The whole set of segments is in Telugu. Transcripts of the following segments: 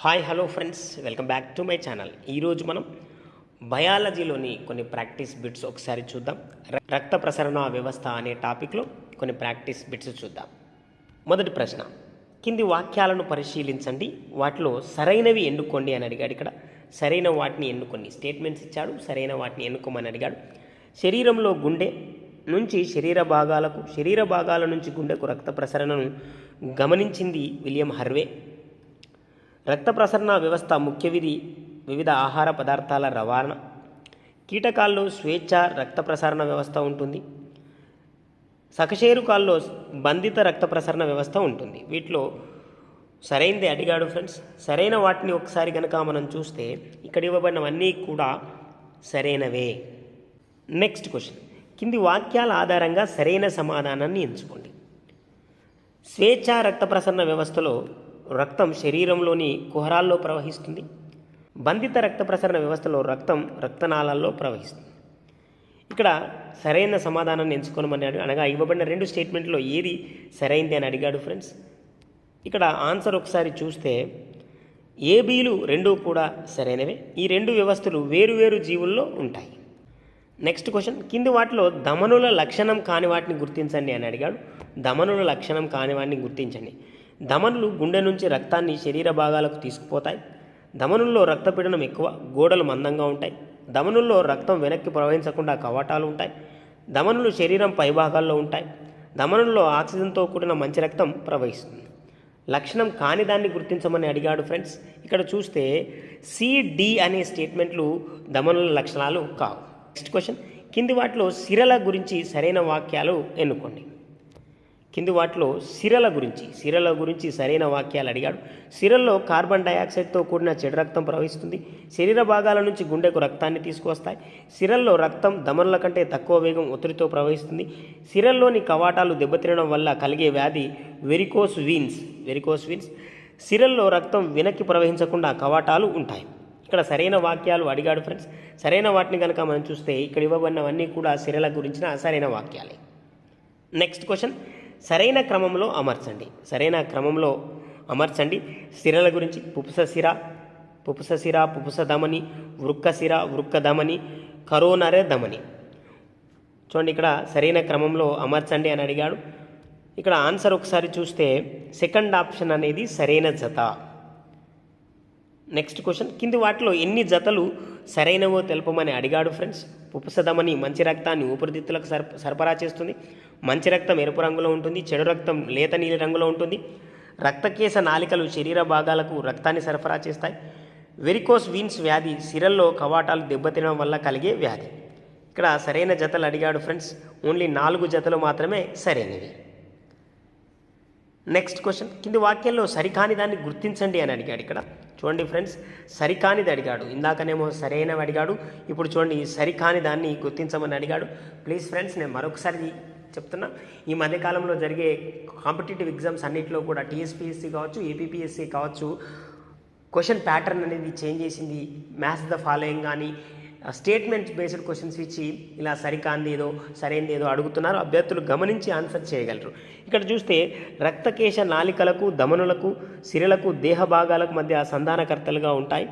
Hi hello friends. Welcome back to my channel. ఈరోజు మనం బయాలజీలోని కొన్ని ప్రాక్టీస్ బిట్స్ ఒకసారి చూద్దాం. రక్త ప్రసరణ వ్యవస్థ అనే టాపిక్లో కొన్ని ప్రాక్టీస్ బిట్స్ చూద్దాం. మొదటి ప్రశ్న. కింది వాక్యాలను పరిశీలించండి. వాటిలో సరైనవి ఎన్నుకోండి అని అడిగాడు ఇక్కడ. సరైన వాటిని ఎన్నుకోండి. స్టేట్మెంట్స్ ఇచ్చాడు. సరైన వాటిని ఎన్నుకోమని అడిగాడు. శరీరంలో గుండె నుంచి శరీర భాగాలకు శరీర భాగాల నుంచి గుండెకు రక్త ప్రసరణను గమనించింది విలియం హర్వే. రక్త ప్రసరణ వ్యవస్థ ముఖ్య విధి వివిధ ఆహార పదార్థాల రవాణా. కీటకాల్లో స్వేచ్ఛ రక్త ప్రసరణ వ్యవస్థ ఉంటుంది. సకశేరుకాల్లో బంధిత రక్త ప్రసరణ వ్యవస్థ ఉంటుంది. వీటిలో సరైనది అడిగాడు ఫ్రెండ్స్. సరైన వాటిని ఒకసారి కనుక మనం చూస్తే ఇక్కడ ఇవ్వబడినవన్నీ కూడా సరైనవే. Next question. కింది వాక్యాల ఆధారంగా సరైన సమాధానాన్ని ఎంచుకోండి. స్వేచ్ఛ రక్త ప్రసరణ వ్యవస్థలో రక్తం శరీరంలోని కుహరాల్లో ప్రవహిస్తుంది. బంధిత రక్త ప్రసరణ వ్యవస్థలో రక్తం రక్తనాళాల్లో ప్రవహిస్తుంది. ఇక్కడ సరైన సమాధానాన్ని ఎంచుకోనమన్నాడు అనగా ఇవ్వబడిన రెండు స్టేట్మెంట్లో ఏది సరైంది అని అడిగాడు ఫ్రెండ్స్. ఇక్కడ ఆన్సర్ ఒకసారి చూస్తే ఏబీలు రెండు కూడా సరైనవే. ఈ రెండు వ్యవస్థలు వేరువేరు జీవుల్లో ఉంటాయి. Next question. కింది వాటిలో దమనుల లక్షణం కాని వాటిని గుర్తించండి అని అడిగాడు. దమనుల లక్షణం కాని వాటిని గుర్తించండి. ధమనులు గుండె నుంచి రక్తాన్ని శరీర భాగాలకు తీసుకుపోతాయి. ధమనుల్లో రక్తపీడనం ఎక్కువ గోడలు మందంగా ఉంటాయి. ధమనుల్లో రక్తం వెనక్కి ప్రవహించకుండా కవాటాలు ఉంటాయి. ధమనులు శరీరం పైభాగాల్లో ఉంటాయి. ధమనుల్లో ఆక్సిజన్తో కూడిన మంచి రక్తం ప్రవహిస్తుంది. లక్షణం కాని దాన్ని గుర్తించమని అడిగాడు ఫ్రెండ్స్. ఇక్కడ చూస్తే సిడి అనే స్టేట్మెంట్లు ధమనుల లక్షణాలు కావు. Next question. కింది వాటిలో సిరల గురించి సరైన వాక్యాలు ఎన్నుకోండి. కింది వాటిలో సిరల గురించి సిరల గురించి సరైన వాక్యాలు అడిగాడు. సిరల్లో కార్బన్ డయాక్సైడ్తో కూడిన చెడు రక్తం ప్రవహిస్తుంది. శరీర భాగాల నుంచి గుండెకు రక్తాన్ని తీసుకువస్తాయి. సిరల్లో రక్తం దమనుల కంటే తక్కువ వేగం ఒత్తిడితో ప్రవహిస్తుంది. సిరల్లోని కవాటాలు దెబ్బతినడం వల్ల కలిగే వ్యాధి వెరికోస్ వీన్స్ వెరికోస్ వీన్స్. సిరల్లో రక్తం వెనక్కి ప్రవహించకుండా కవాటాలు ఉంటాయి. ఇక్కడ సరైన వాక్యాలు అడిగాడు ఫ్రెండ్స్. సరైన వాటిని కనుక మనం చూస్తే ఇక్కడ ఇవ్వబడినవన్నీ కూడా సిరల గురించిన సరైన వాక్యాలే. Next question. సరైన క్రమంలో అమర్చండి. సరైన క్రమంలో అమర్చండి. సిరల గురించి పుపుస సిర పుపుస సిర పుపుస ధమని వృక్క సిర వృక్క ధమని కరోనరే ధమని. చూడండి ఇక్కడ సరైన క్రమంలో అమర్చండి అని అడిగాడు. ఇక్కడ ఆన్సర్ ఒకసారి చూస్తే సెకండ్ ఆప్షన్ అనేది సరైన జత. నెక్స్ట్ క్వశ్చన్ కింది వాటిలో ఎన్ని జతలు సరైనవో తెలపమని అడిగాడు ఫ్రెండ్స్. పుప్పసదమని మంచి రక్తాన్ని ఊపిరితిత్తులకు సరఫరా చేస్తుంది. మంచి రక్తం ఎరుపు రంగులో ఉంటుంది చెడు రక్తం లేత నీలి రంగులో ఉంటుంది. రక్తకేశ నాలికలు శరీర భాగాలకు రక్తాన్ని సరఫరా చేస్తాయి. వెరికోస్ వీన్స్ వ్యాధి సిరల్లో కవాటాలు దెబ్బతినడం వల్ల కలిగే వ్యాధి. ఇక్కడ సరైన జతలు అడిగాడు ఫ్రెండ్స్. ఓన్లీ నాలుగు జతలు మాత్రమే సరైనవి. Next question. కింది వాక్యంలో సరికాని దాన్ని గుర్తించండి అని అడిగాడు ఇక్కడ. చూడండి ఫ్రెండ్స్ సరికానిది అడిగాడు. ఇందాకనేమో సరైనవి అడిగాడు. ఇప్పుడు చూడండి సరికాని దాన్ని గుర్తించమని అడిగాడు. ప్లీజ్ ఫ్రెండ్స్ నేను మరొకసారి చెప్తున్నా. ఈ మధ్యకాలంలో జరిగే కాంపిటేటివ్ ఎగ్జామ్స్ అన్నింటిలో కూడా టీఎస్పీఎస్సీ కావచ్చు ఏపీపీఎస్సీ కావచ్చు క్వశ్చన్ ప్యాటర్న్ అనేది చేంజ్ చేసింది. మ్యాథ్స్ ద ఫాలోయింగ్ కానీ స్టేట్మెంట్ బేస్డ్ క్వశ్చన్స్ ఇచ్చి ఇలా సరికాంది ఏదో సరైనది ఏదో అడుగుతున్నారు. అభ్యర్థులు గమనించి ఆన్సర్ చేయగలరు. ఇక్కడ చూస్తే రక్తకేశ నాలికలకు దమనులకు సిరలకు దేహ భాగాలకు మధ్య సంధానకర్తలుగా ఉంటాయి.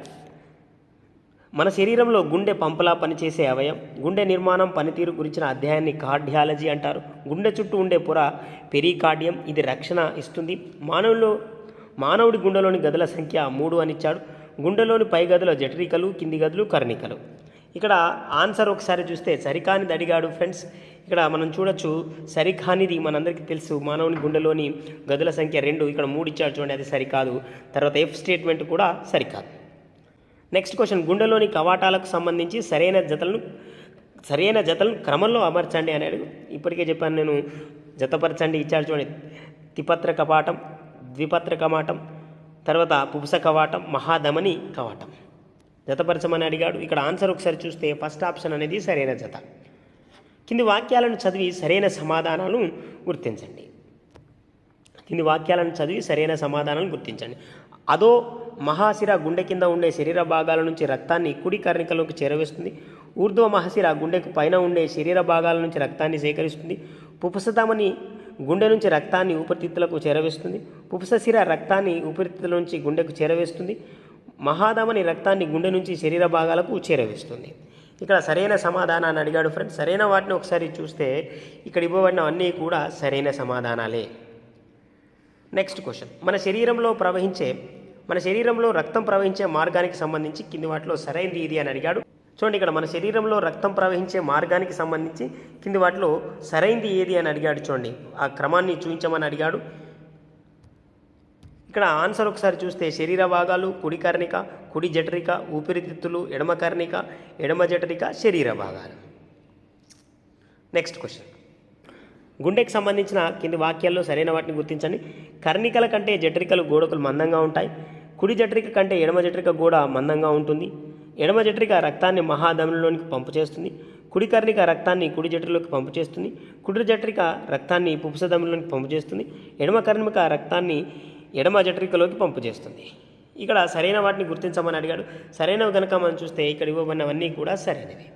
మన శరీరంలో గుండె పంపలా పనిచేసే అవయం గుండె నిర్మాణం పనితీరు గురించిన అధ్యాయాన్ని కార్డియాలజీ అంటారు. గుండె చుట్టూ ఉండే పొర పెరికార్డియం ఇది రక్షణ ఇస్తుంది. మానవుల్లో మానవుడి గుండెలోని గదుల సంఖ్య మూడు అని ఇచ్చాడు. గుండెలోని పై గదుల జఠరికలు కింది గదులు కర్ణికలు. ఇక్కడ ఆన్సర్ ఒకసారి చూస్తే సరికానిది అడిగాడు ఫ్రెండ్స్. ఇక్కడ మనం చూడొచ్చు సరికానిది మనందరికీ తెలుసు. మానవుని గుండెలోని గదుల సంఖ్య రెండు ఇక్కడ మూడు ఇచ్చాడు చూడండి అది సరికాదు. తర్వాత ఎఫ్ స్టేట్మెంట్ కూడా సరికాదు. నెక్స్ట్ క్వశ్చన్ గుండెలోని కవాటాలకు సంబంధించి సరైన జతలను సరైన జతలను క్రమంలో అమర్చండి అని అడుగు ఇప్పటికే చెప్పాను నేను జతపరచండి ఇచ్చాడు చూడండి. తిపత్ర కపాటం ద్విపత్ర కవాటం తర్వాత పుపుస కవాటం మహాధమని కవాటం. జతపరచమని అడిగాడు. ఇక్కడ ఆన్సర్ ఒకసారి చూస్తే ఫస్ట్ ఆప్షన్ అనేది సరైన జత. కింది వాక్యాలను చదివి సరైన సమాధానాలను గుర్తించండి. కింది వాక్యాలను చదివి సరైన సమాధానాలను గుర్తించండి. అదో మహాశిర గుండె కింద ఉండే శరీర భాగాల నుంచి రక్తాన్ని కుడి కర్ణికలోకి చేరవేస్తుంది. ఊర్ధ్వ మహాశిర గుండెకు పైన ఉండే శరీర భాగాల నుంచి రక్తాన్ని సేకరిస్తుంది. పుపసతమని గుండె నుంచి రక్తాన్ని ఊపిరితిత్తులకు చేరవేస్తుంది. పుపసశిర రక్తాన్ని ఊపిరితిత్తుల నుంచి గుండెకు చేరవేస్తుంది. మహాధమని రక్తాన్ని గుండె నుంచి శరీర భాగాలకు చేరవేస్తుంది. ఇక్కడ సరైన సమాధానాన్ని అడిగాడు ఫ్రెండ్స్ సరైన వాటిని ఒకసారి చూస్తే ఇక్కడ ఇవ్వబడినవన్నీ కూడా సరైన సమాధానాలే. నెక్స్ట్ క్వశ్చన్ మన శరీరంలో ప్రవహించే మన శరీరంలో రక్తం ప్రవహించే మార్గానికి సంబంధించి కింది వాటిలో సరైనది ఇది అని అడిగాడు. చూడండి ఇక్కడ మన శరీరంలో రక్తం ప్రవహించే మార్గానికి సంబంధించి కింది వాటిలో సరైనది ఏది అని అడిగాడు చూడండి. ఆ క్రమాన్ని చూపించమని అడిగాడు. ఇక్కడ ఆన్సర్ ఒకసారి చూస్తే శరీర భాగాలు కుడి కర్ణిక కుడి జఠరిక ఊపిరితిత్తులు ఎడమ కర్ణిక ఎడమ జఠరిక శరీర భాగాలు. నెక్స్ట్ క్వశ్చన్ గుండెకి సంబంధించిన కింది వాక్యాల్లో సరైన వాటిని గుర్తించండి. కర్ణికల కంటే జఠరికలు గోడకులు మందంగా ఉంటాయి. కుడి జఠరిక కంటే ఎడమ జఠరిక కూడా మందంగా ఉంటుంది. ఎడమ జఠరిక రక్తాన్ని మహాధమనిలోనికి పంపు చేస్తుంది. కుడి కర్ణిక రక్తాన్ని కుడి జఠరిలోకి పంపు చేస్తుంది. కుడి జఠరిక రక్తాన్ని పుపుసధమనిలోనికి పంపు చేస్తుంది. ఎడమ కర్ణిక రక్తాన్ని ఎడమ జఠరికలోకి పంపు చేస్తుంది. ఇక్కడ సరైన వాటిని గుర్తించమని అడిగాడు. సరైనవి కనుక మనం చూస్తే ఇక్కడ ఇవ్వబడినవన్నీ కూడా సరైనవి.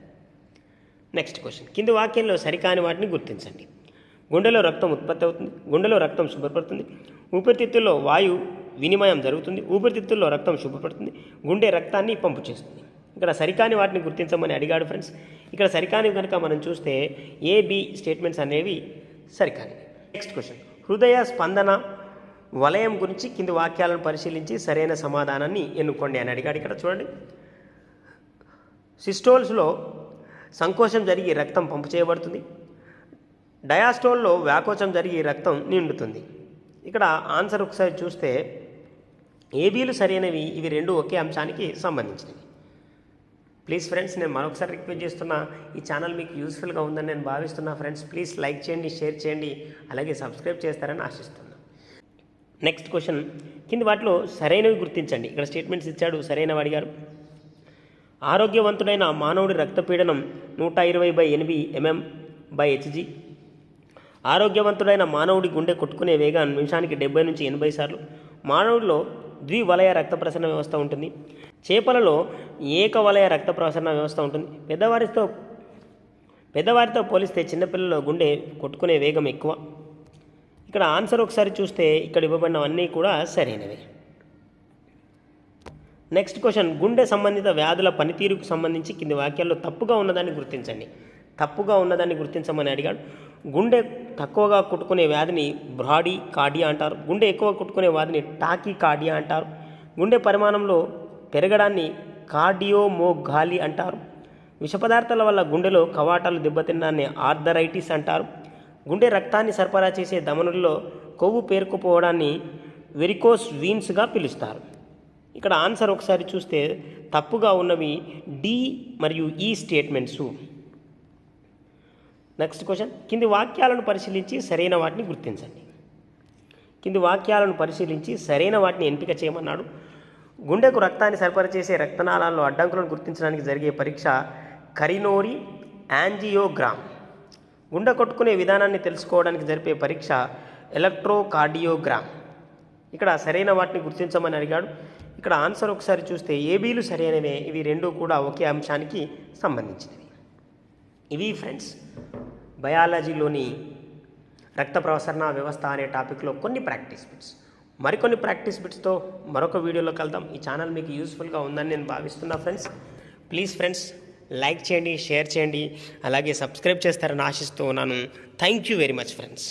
నెక్స్ట్ క్వశ్చన్ కింది వాక్యంలో సరికాని వాటిని గుర్తించండి. గుండెలో రక్తం ఉత్పత్తి అవుతుంది. గుండెలో రక్తం శుభ్రపడుతుంది. ఊపిరితిత్తుల్లో వాయు వినిమయం జరుగుతుంది. ఊపిరితిత్తుల్లో రక్తం శుభ్రపడుతుంది. గుండె రక్తాన్ని పంపు చేస్తుంది. ఇక్కడ సరికాని వాటిని గుర్తించమని అడిగాడు ఫ్రెండ్స్. ఇక్కడ సరికాని కనుక మనం చూస్తే ఏబి స్టేట్మెంట్స్ అనేవి సరికాని నెక్స్ట్ క్వశ్చన్. హృదయ స్పందన వలయం గురించి కింది వాక్యాలను పరిశీలించి సరైన సమాధానాన్ని ఎన్నుకోండి అని అడిగాడు ఇక్కడ చూడండి. సిస్టోల్స్లో సంకోచం జరిగి రక్తం పంపు చేయబడుతుంది. డయాస్టోల్లో వ్యాకోచం జరిగి రక్తం నిండుతుంది. ఇక్కడ ఆన్సర్ ఒకసారి చూస్తే ఏబీలు సరైనవి? ఇవి రెండు ఒకే అంశానికి సంబంధించినవి. ప్లీజ్ ఫ్రెండ్స్ నేను మరొకసారి రిక్వెస్ట్ చేస్తున్నా ఈ ఛానల్ మీకు యూస్ఫుల్గా ఉందని నేను భావిస్తున్నా ఫ్రెండ్స్ ప్లీజ్ లైక్ చేయండి షేర్ చేయండి అలాగే సబ్స్క్రైబ్ చేస్తారని ఆశిస్తున్నాను నెక్స్ట్ క్వశ్చన్ కింది వాటిలో సరైనవి గుర్తించండి. ఇక్కడ స్టేట్మెంట్స్ ఇచ్చాడు సరైనవి అడిగారు ఆరోగ్యవంతుడైన మానవుడి రక్తపీడనం నూట ఇరవై బై ఎనిమిది ఎంఎం బై హెచ్జీ ఆరోగ్యవంతుడైన మానవుడి గుండె కొట్టుకునే వేగం నిమిషానికి డెబ్బై నుంచి ఎనభై సార్లు. మానవుడిలో ద్వివలయ రక్త ప్రసరణ వ్యవస్థ ఉంటుంది. చేపలలో ఏకవలయ రక్త ప్రసరణ వ్యవస్థ ఉంటుంది. పెద్దవారితో పెద్దవారితో పోలిస్తే చిన్నపిల్లల గుండె కొట్టుకునే వేగం ఎక్కువ. ఇక్కడ ఆన్సర్ ఒకసారి చూస్తే ఇక్కడ ఇవ్వబడినవన్నీ కూడా సరైనవి. నెక్స్ట్ క్వశ్చన్ గుండె సంబంధిత వ్యాధుల పనితీరుకు సంబంధించి కింది వాక్యాల్లో తప్పుగా ఉన్నదాన్ని గుర్తించండి. తప్పుగా ఉన్నదాన్ని గుర్తించమని అడిగాడు. గుండె తక్కువగా కొట్టుకునే వ్యాధిని బ్రాడీ కార్డియా అంటారు. గుండె ఎక్కువ కొట్టుకునే వ్యాధిని టాకీ కార్డియా అంటారు. గుండె పరిమాణంలో పెరగడాన్ని కార్డియోమోగాలి అంటారు. విష పదార్థాల వల్ల గుండెలో కవాటాలు దెబ్బతిన్నాన్ని ఆర్థరైటిస్ అంటారు. గుండె రక్తాన్ని సరఫరా చేసే ధమనుల్లో కొవ్వు పేరుకుపోవడాన్ని వెరికోస్ వీన్స్గా పిలుస్తారు. ఇక్కడ ఆన్సర్ ఒకసారి చూస్తే తప్పుగా ఉన్నవి డి మరియు ఈ స్టేట్మెంట్స్. నెక్స్ట్ క్వశ్చన్ కింది వాక్యాలను పరిశీలించి సరైన వాటిని గుర్తించండి. కింది వాక్యాలను పరిశీలించి సరైన వాటిని ఎంపిక చేయమన్నాడు. గుండెకు రక్తాన్ని సరఫరా చేసే రక్తనాళాల్లో అడ్డంకులను గుర్తించడానికి జరిగే పరీక్ష కరినోరి యాంజియోగ్రామ్. గుండె కొట్టుకునే విధానాన్ని తెలుసుకోవడానికి జరిపే పరీక్ష ఎలక్ట్రోకార్డియోగ్రామ్. ఇక్కడ సరైన వాటిని గుర్తించమని అడిగాడు. ఇక్కడ ఆన్సర్ ఒకసారి చూస్తే ఏబీలు సరైనవే. ఇవి రెండు కూడా ఒకే అంశానికి సంబంధించినవి. ఇవి ఫ్రెండ్స్ బయాలజీలోని రక్త ప్రసరణ వ్యవస్థ అనే టాపిక్లో కొన్ని ప్రాక్టీస్ బిట్స్. మరికొన్ని ప్రాక్టీస్ బిట్స్తో మరొక వీడియోలో కలుద్దాం. ఈ ఛానల్ మీకు యూస్ఫుల్గా ఉందని నేను భావిస్తున్నా ఫ్రెండ్స్. ప్లీజ్ ఫ్రెండ్స్ లైక్ చేయండి షేర్ చేయండి. అలాగే సబ్స్క్రైబ్ చేస్తారని ఆశిస్తూ ఉన్నాను. Thank you very much friends.